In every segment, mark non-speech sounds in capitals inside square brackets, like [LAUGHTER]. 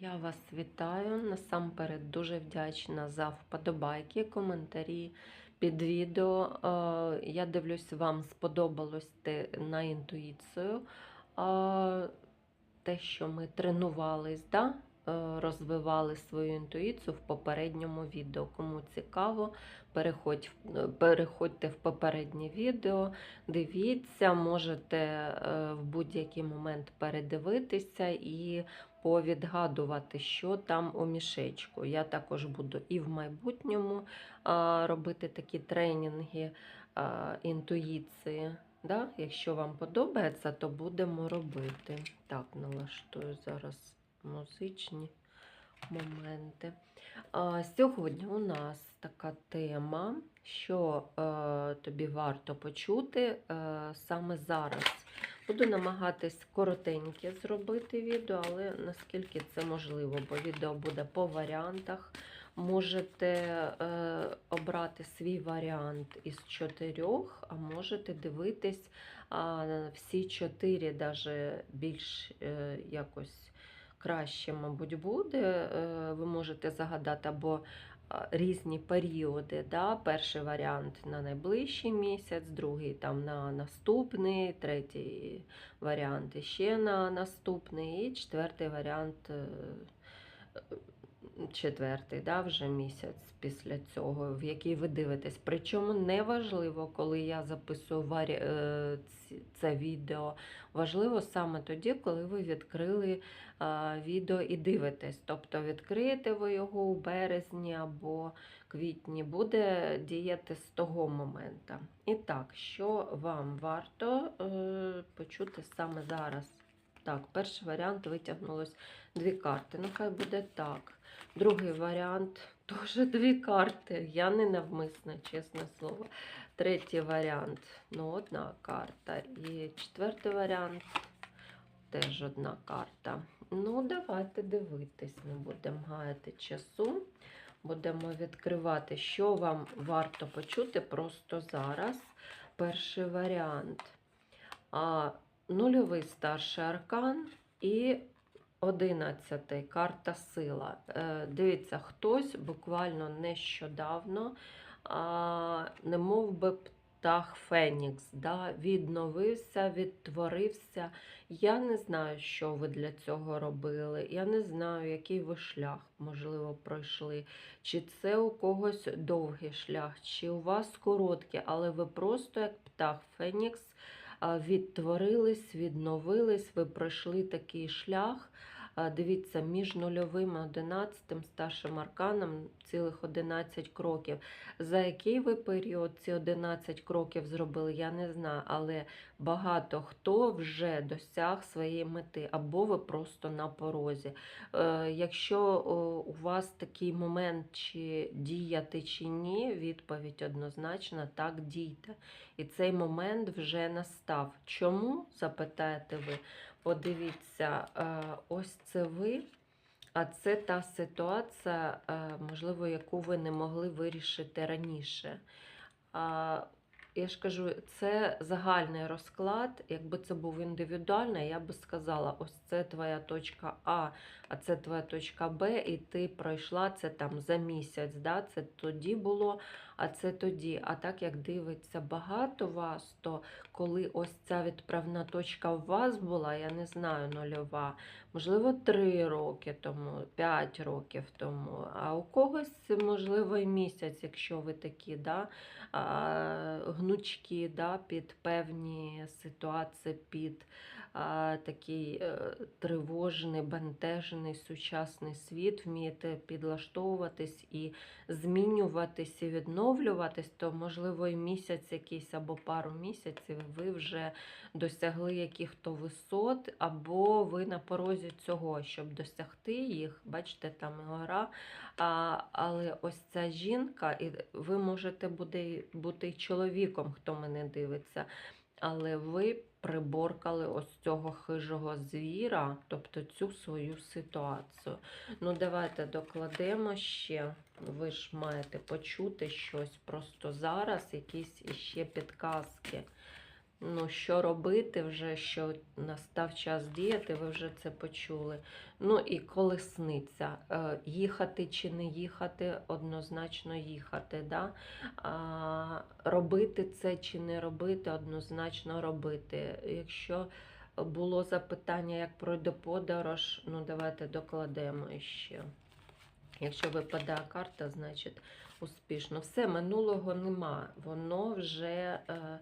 Я вас вітаю. Насамперед дуже вдячна за вподобайки, коментарі під відео. Е, Я дивлюсь, вам сподобалось на інтуїцію. Е, Те, що ми тренувались, да? е, розвивали свою інтуїцію в попередньому відео. Кому цікаво, переходь, переходьте в попереднє відео, дивіться, можете в будь-який момент передивитися і повідгадувати, що там у мішечку. Я також буду і в майбутньому робити такі тренінги інтуїції. Да? Якщо вам подобається, то будемо робити. Так, налаштую зараз музичні моменти. А, сьогодні у нас така тема, що е, тобі варто почути е, саме зараз. Буду намагатись коротеньке зробити відео, але наскільки це можливо, бо відео буде по варіантах. Можете е, обрати свій варіант із чотирьох, а можете дивитись а, всі чотири, навіть більш е, якось краще, мабуть, буде. Е, ви можете загадати або різні періоди. Да? Перший варіант на найближчий місяць, другий там на наступний, третій варіант ще на наступний, і четвертий варіант. Четвертий, да, вже місяць після цього, в який ви дивитесь. Причому не важливо, коли я записую е, це відео. Важливо саме тоді, коли ви відкрили е, відео і дивитесь. Тобто відкриєте ви його у березні або квітні, буде діяти з того моменту. І так, що вам варто е, почути саме зараз? Так, перший варіант витягнулось дві карти. Ну, хай буде так. Другий варіант [LAUGHS] теж дві карти. Я не навмисна, чесне слово. Третій варіант ну, одна карта. І четвертий варіант теж одна карта. Ну, давайте дивитись, не будемо гаяти часу. Будемо відкривати, що вам варто почути просто зараз. Перший варіант. А, нульовий старший аркан і одинадцятий карта сила. Е, дивіться, хтось буквально нещодавно, не мов би птах Фенікс, да, відновився, відтворився. Я не знаю, що ви для цього робили. Я не знаю, який ви шлях, можливо, пройшли. Чи це у когось довгий шлях, чи у вас короткий, але ви просто як птах Фенікс відтворились, відновились, ви пройшли такий шлях. Дивіться, між нульовим і одинадцятим старшим арканом цілих 11 кроків. За який ви період ці 11 кроків зробили, я не знаю, але багато хто вже досяг своєї мети, або ви просто на порозі. Е, Якщо у вас такий момент, чи діяти, чи ні, відповідь однозначно так дійте. І цей момент вже настав. Чому? запитаєте ви? Подивіться, е, ось це ви, а це та ситуація, е, можливо, яку ви не могли вирішити раніше. Я ж кажу, це загальний розклад. Якби це був індивідуальний, я би сказала: ось це твоя точка А, а це твоя точка Б, і ти пройшла це там за місяць. Да? Це тоді було, а це тоді. А так як дивиться багато вас, то коли ось ця відправна точка у вас була, я не знаю, нульова, можливо, 3 роки тому, 5 років тому, а у когось, можливо, і місяць, якщо ви такі, да, а, гнучкі да, під певні ситуації, під такий е, тривожний, бентежений сучасний світ, вмієте підлаштовуватись і змінюватись і відновлюватись, то, можливо, і місяць якийсь або пару місяців ви вже досягли яких-то висот, або ви на порозі цього, щоб досягти їх. Бачите, там гора. А, але ось ця жінка, і ви можете бути, бути чоловіком, хто мене дивиться. Але ви приборкали ось цього хижого звіра, тобто цю свою ситуацію. Ну, давайте докладемо ще. Ви ж маєте почути щось просто зараз, якісь іще підказки. Ну, що робити вже, що настав час діяти, ви вже це почули. Ну і колесниця. Е, Їхати чи не їхати, однозначно їхати. Да? А, робити це чи не робити, однозначно робити. Якщо було запитання, як пройде подорож, ну давайте докладемо ще. Якщо випадає карта, значить успішно. Все, минулого нема. Воно вже. Е,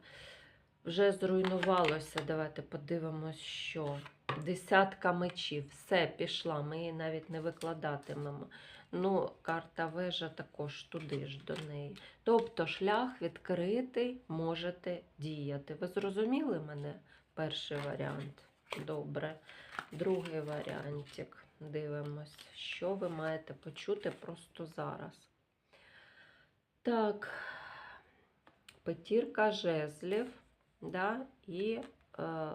вже зруйнувалося. Давайте подивимось, що. Десятка мечів. Все, пішла. Ми її навіть не викладатимемо. Ну, карта вежа також туди ж до неї. Тобто шлях відкритий, можете діяти. Ви зрозуміли мене? Перший варіант. Добре. Другий варіантик. Дивимось, що ви маєте почути просто зараз. Так, петірка жезлів да, і е,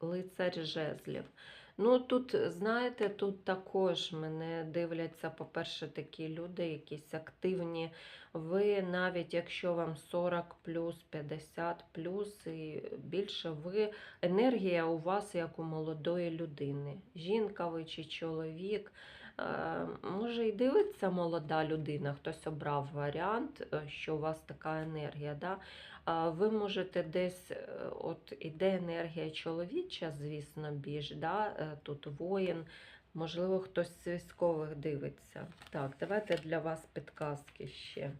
лицар жезлів. Ну, тут, знаєте, тут також мене дивляться, по-перше, такі люди, якісь активні. Ви навіть якщо вам 40 плюс, 50 плюс і більше, ви енергія у вас як у молодої людини. Жінка ви чи чоловік. Е, Може, і дивиться молода людина, хтось обрав варіант, е, що у вас така енергія. Да? Ви можете десь, е, от іде енергія чоловіча, звісно, більш, да? е, тут воїн, можливо, хтось з військових дивиться. Так, давайте для вас підказки ще.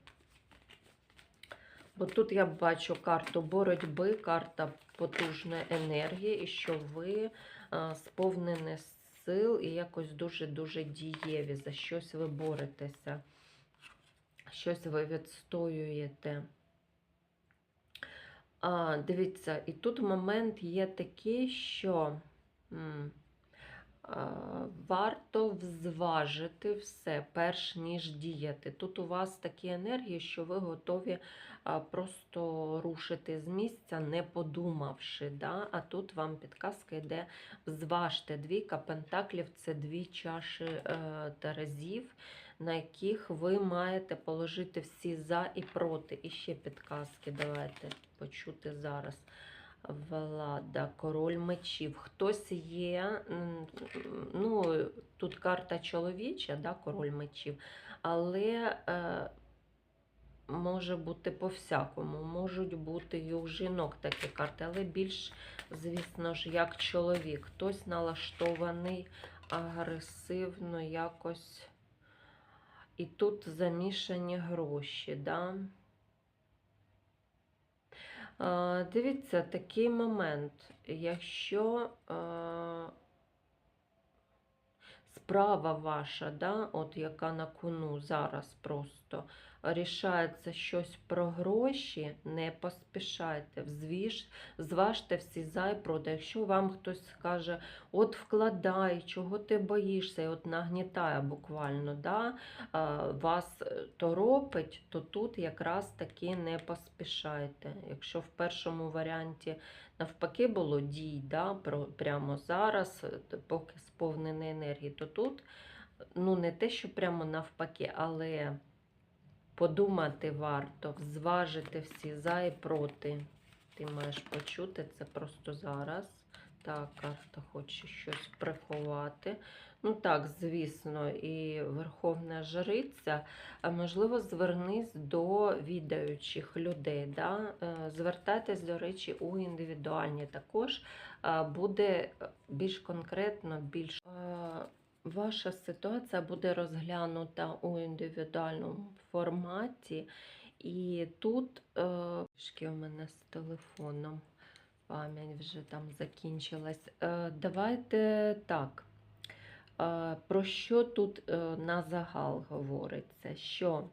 Бо тут я бачу карту боротьби, карта потужної енергії, і що ви сповнені сил і якось дуже-дуже дієві, за щось ви боретеся, щось ви відстоюєте. А, Дивіться, і тут момент є такий, що а, варто взважити все, перш ніж діяти. Тут у вас такі енергії, що ви готові а, просто рушити з місця, не подумавши. Да? А тут вам підказка йде зважте. Двійка пентаклів це дві чаші е, Терезів, на яких ви маєте положити всі за і проти. І ще підказки давайте почути зараз. Влада, король мечів. Хтось є, ну, тут карта чоловіча, да, король мечів, але е, може бути по-всякому. Можуть бути і у жінок такі карти, але більш, звісно ж, як чоловік. Хтось налаштований агресивно якось. І тут замішані гроші. Да? Дивіться, такий момент. Якщо справа ваша, да, от яка на кону зараз просто рішається щось про гроші, не поспішайте, взвіж, зважте всі за і проти. Якщо вам хтось скаже, от вкладай, чого ти боїшся, і от нагнітає буквально, да, вас е, торопить, то тут якраз таки не поспішайте. Якщо в першому варіанті навпаки було дій, да, прямо зараз, е, поки сповнений енергії, то тут ну, не те, що прямо навпаки, але подумати варто, зважити всі за і проти. Ти маєш почути це просто зараз. Так, карта хоче щось приховати. Ну так, звісно, і Верховна Жриця, можливо, звернись до відаючих людей. Да? Е, Звертайтесь, до речі, у індивідуальні також буде більш конкретно, більш а, ваша ситуація буде розглянута у індивідуальному форматі. І тут е, трішки у мене з телефоном пам'ять вже там закінчилась. Е, давайте так. Е, Про що тут е, на загал говориться? Що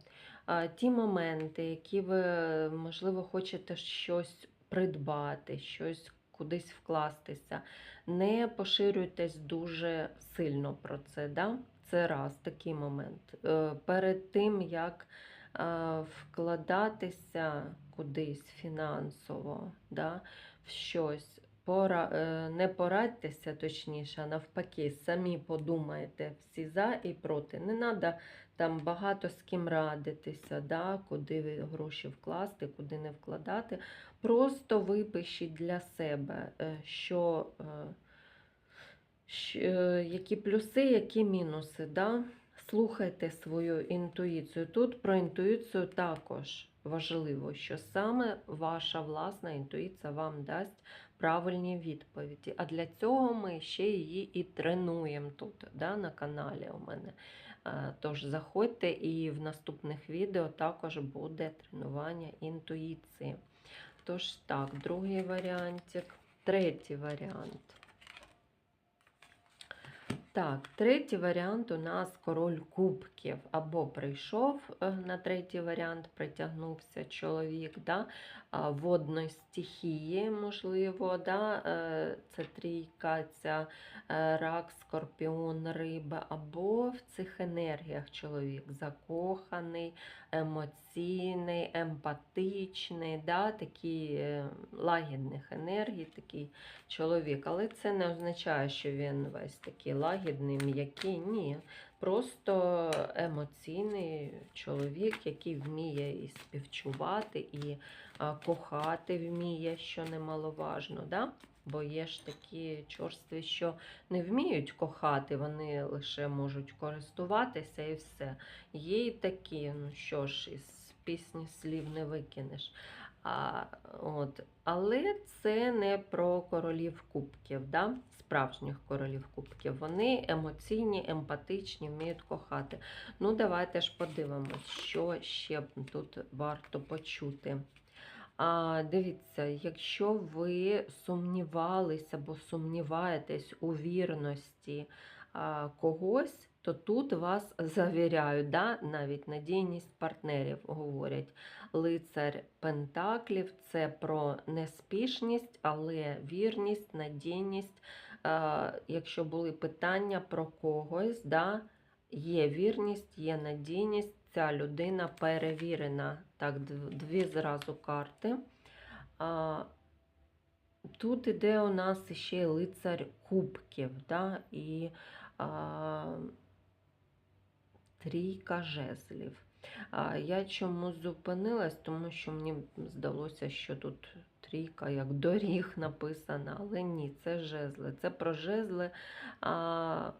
е, ті моменти, які ви, можливо, хочете щось придбати, щось кудись вкластися, не поширюйтесь дуже сильно про це. Да? Це раз такий момент. Е, Перед тим, як е, вкладатися кудись фінансово, да, в щось. пора, е, не порадьтеся, точніше, а навпаки, самі подумайте всі за і проти. Не треба там багато з ким радитися, да, куди гроші вкласти, куди не вкладати. Просто випишіть для себе, е, що, е, щ- е, які плюси, які мінуси. Да? Слухайте свою інтуїцію. Тут про інтуїцію також важливо, що саме ваша власна інтуїція вам дасть правильні відповіді. А для цього ми ще її і тренуємо тут, да, на каналі у мене. Е, Тож заходьте і в наступних відео також буде тренування інтуїції. Тож так, другий варіантик, третій варіант. Так, третій варіант у нас король кубків. Або прийшов е, на третій варіант, притягнувся чоловік да, водної стихії, можливо, да, е, це трійка, ця е, рак, скорпіон, риба, або в цих енергіях чоловік закоханий, емоційний, емпатичний, да, такий е, лагідних енергій, такий чоловік. Але це не означає, що він весь такий лагідний, м'який. Ні. Просто емоційний чоловік, який вміє і співчувати, і кохати вміє, що немаловажно. Да? Бо є ж такі чорстві, що не вміють кохати, вони лише можуть користуватися і все. Є і такі, ну що ж, із пісні слів не викинеш. А, от. Але це не про королів кубків, да? Справжніх королів кубків. Вони емоційні, емпатичні, вміють кохати. Ну, давайте ж подивимось, що ще тут варто почути. А, дивіться, якщо ви сумнівалися або сумніваєтесь у вірності а, когось, то тут вас завіряють, да? навіть надійність партнерів говорять. Лицар Пентаклів це про неспішність, але вірність, надійність. Е, Якщо були питання про когось, да? є вірність, є надійність, ця людина перевірена. Так, дві зразу карти. Тут іде у нас ще лицар кубків, да? і а, трійка жезлів. А, Я чому зупинилась, тому що мені здалося, що тут трійка як доріг написана, але ні, це жезли. Це про жезли. А,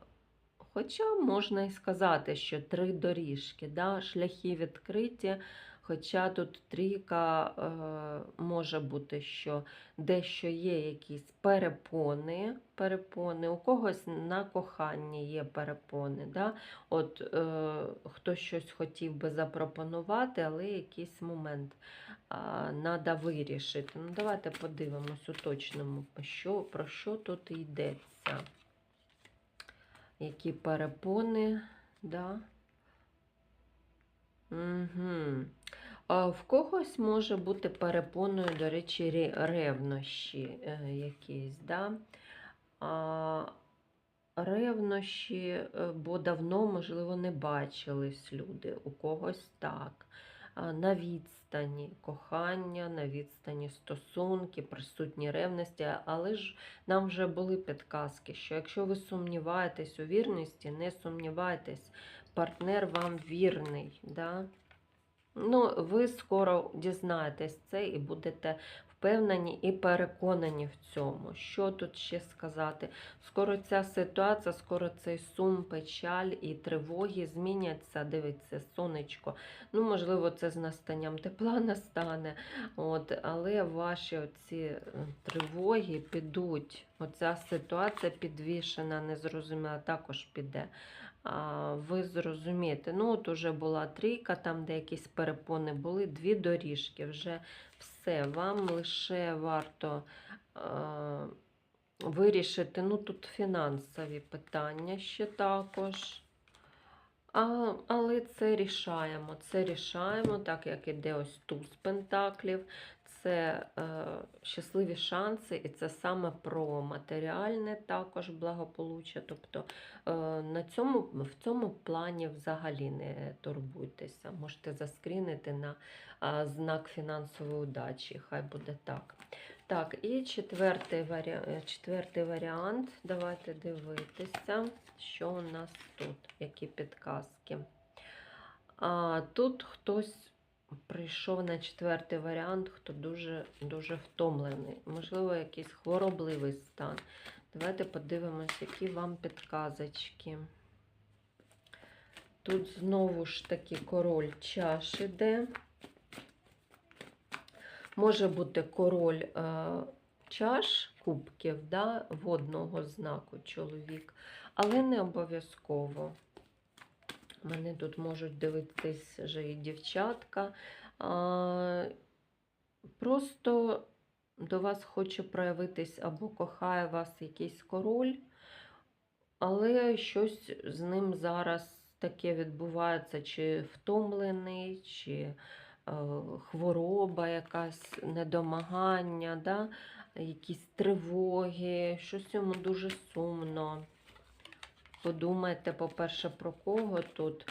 Хоча можна і сказати, що три доріжки, да, шляхи відкриті. Хоча тут трійка е, може бути, що дещо є якісь перепони, перепони, у когось на коханні є перепони. Да? От е, хтось щось хотів би запропонувати, але якийсь момент треба вирішити. Ну, давайте подивимось, уточнимо, що, про що тут йдеться. Які перепони, да? Угу. А в когось може бути перепоною, до речі, ревнощі е, якісь, да? А, ревнощі, е, бо давно, можливо, не бачились люди, у когось так. На відстані кохання, на відстані стосунки, присутні ревності, але ж нам вже були підказки, що якщо ви сумніваєтесь у вірності, не сумнівайтесь, партнер вам вірний. Да? Ну, ви скоро дізнаєтесь це і будете впевнені і переконані в цьому. Що тут ще сказати? Скоро ця ситуація, скоро цей сум, печаль і тривоги зміняться. Дивіться, сонечко. Ну, можливо, це з настанням тепла [LAUGHS] настане. От, але ваші оці е, тривоги підуть. Оця ситуація підвішена, незрозуміла, також піде. А, ви зрозумієте, ну от уже була трійка, там де якісь перепони були, дві доріжки. Вже все. Вам лише варто е, вирішити, ну тут фінансові питання ще також. А, але це рішаємо. Це рішаємо, так як іде ось туз пентаклів. Це е, щасливі шанси, і це саме про матеріальне також благополуччя. Тобто е, на цьому, в цьому плані взагалі не турбуйтеся. Можете заскрінити на е, знак фінансової удачі. Хай буде так. Так, і четвертий, варі... е, четвертий варіант. Давайте дивитися, що у нас тут, які підказки. А, тут хтось прийшов на четвертий варіант, хто дуже, дуже втомлений. Можливо, якийсь хворобливий стан. Давайте подивимось, які вам підказочки. Тут знову ж таки король чаш іде. Може бути король е, чаш кубків, да, водного знаку чоловік, але не обов'язково. Мене тут можуть дивитись вже і дівчатка. А, просто до вас хоче проявитись або кохає вас якийсь король, але щось з ним зараз таке відбувається, чи втомлений, чи е, хвороба, якась недомагання, да? якісь тривоги, щось йому дуже сумно. Подумайте, по-перше, про кого тут.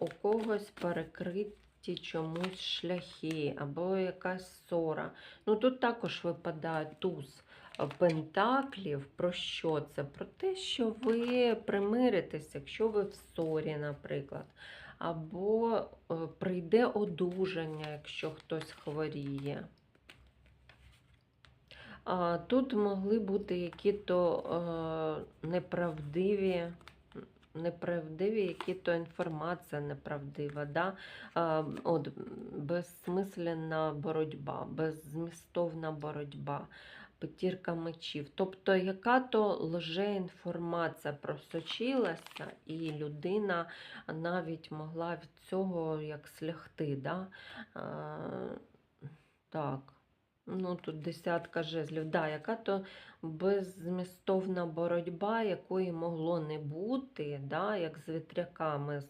У когось перекриті чомусь шляхи або якась ссора. Ну тут також випадає туз пентаклів. Про що це? Про те, що ви примиритесь, якщо ви в ссорі, наприклад. Або е, прийде одужання, якщо хтось хворіє. Тут могли бути які-то е, неправдиві, неправдиві, які-то інформація неправдива, да? от, безсмисленна боротьба, беззмістовна боротьба, п'ятірка мечів. Тобто, яка-то лжеінформація просочилася, і людина навіть могла від цього як слягти. Да? Так. Ну, тут десятка жезлів. Да, яка то беззмістовна боротьба, якої могло не бути, да, як з вітряками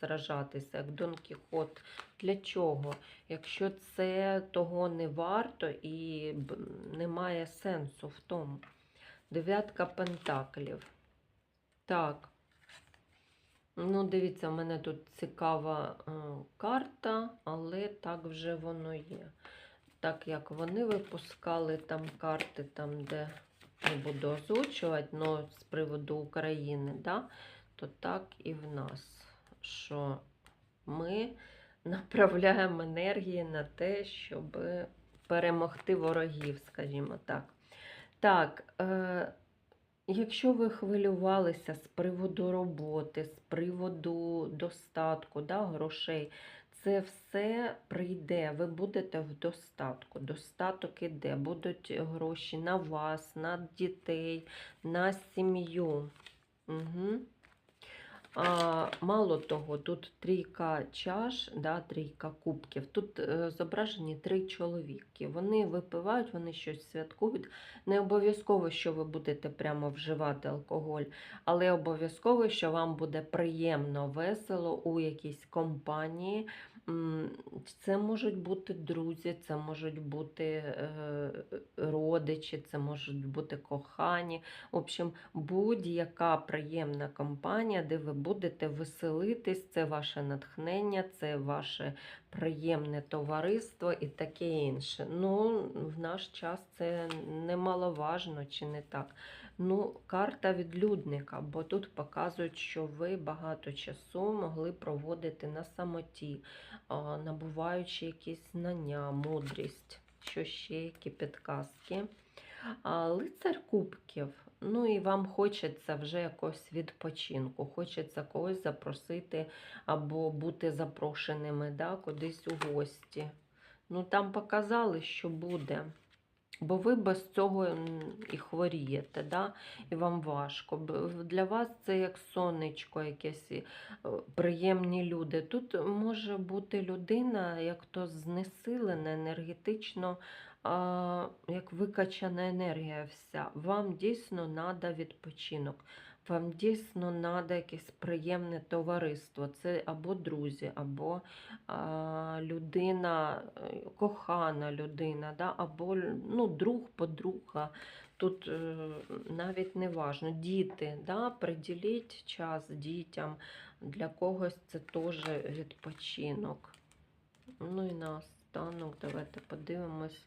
сражатися, як Дон Кіхот. Для чого? Якщо це того не варто і немає сенсу в тому. Дев'ятка пентаклів. Так. Ну, дивіться, в мене тут цікава е, карта, але так вже воно є так як вони випускали там карти, там, де не буду озвучувати, але з приводу України, да, то так і в нас, що ми [LAUGHS] направляємо енергії на те, щоб перемогти ворогів, скажімо так. Так, е, якщо ви хвилювалися з приводу роботи, з приводу достатку, да, грошей, це все прийде, ви будете в достатку. Достаток іде, будуть гроші на вас, на дітей, на сім'ю. Угу. А, мало того, тут трійка чаш, да, трійка кубків. Тут е, зображені три чоловіки. Вони випивають, вони щось святкують. Не обов'язково, що ви будете прямо вживати алкоголь, але обов'язково, що вам буде приємно, весело у якійсь компанії. Це можуть бути друзі, це можуть бути е, родичі, це можуть бути кохані. В общем, будь-яка приємна компанія, де ви будете веселитись, це ваше натхнення, це ваше приємне товариство і таке інше. Ну, в наш час це немаловажно чи не так. Ну, карта відлюдника, бо тут показують, що ви багато часу могли проводити на самоті, набуваючи якісь знання, мудрість, що ще які підказки. Лицар кубків. Ну і вам хочеться вже якогось відпочинку, хочеться когось запросити або бути запрошеними да, кудись у гості. Ну там показали, що буде. Бо ви без цього і хворієте, да? і вам важко. Для вас це як сонечко, якесь е, приємні люди. Тут може бути людина, як то знесилена енергетично, а, як викачана енергія вся. Вам дійсно треба відпочинок. Вам дійсно треба якесь приємне товариство. Це або друзі, або а, людина, е, кохана людина, да? або ну, друг, подруга. Тут е, навіть не важно. Діти, да? приділіть час дітям. Для когось це теж відпочинок. Ну і наостанок, давайте подивимось.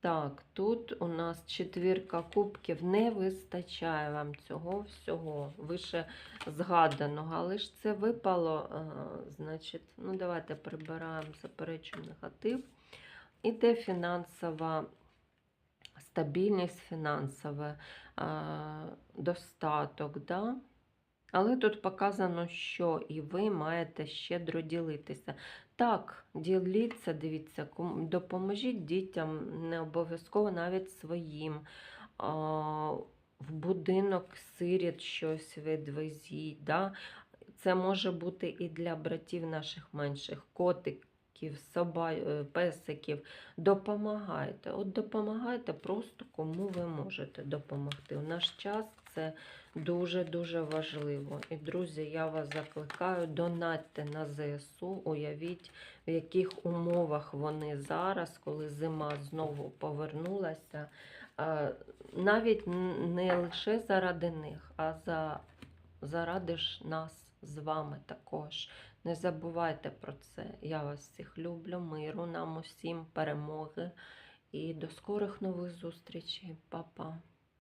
Так, тут у нас четвірка кубків. Не вистачає вам цього всього, вище згаданого, але ж це випало, е, значить, ну давайте прибираємо заперечу негатив. Іде фінансова стабільність, фінансове е, достаток. Да? Але тут показано, що і ви маєте щедро ділитися. Так, діліться, дивіться, допоможіть дітям, не обов'язково навіть своїм. В будинок сиріт щось відвезіть. Да? Це може бути і для братів наших менших, котиків, соба... е, песиків. Допомагайте. От допомагайте просто кому ви можете допомогти. У наш час це дуже-дуже важливо. І, друзі, я вас закликаю, донатьте на ЗСУ, уявіть, в яких умовах вони зараз, коли зима знову повернулася. Навіть не лише заради них, а за, заради ж нас з вами також. Не забувайте про це. Я вас всіх люблю, миру нам усім, перемоги і до скорих нових зустрічей. Па-па.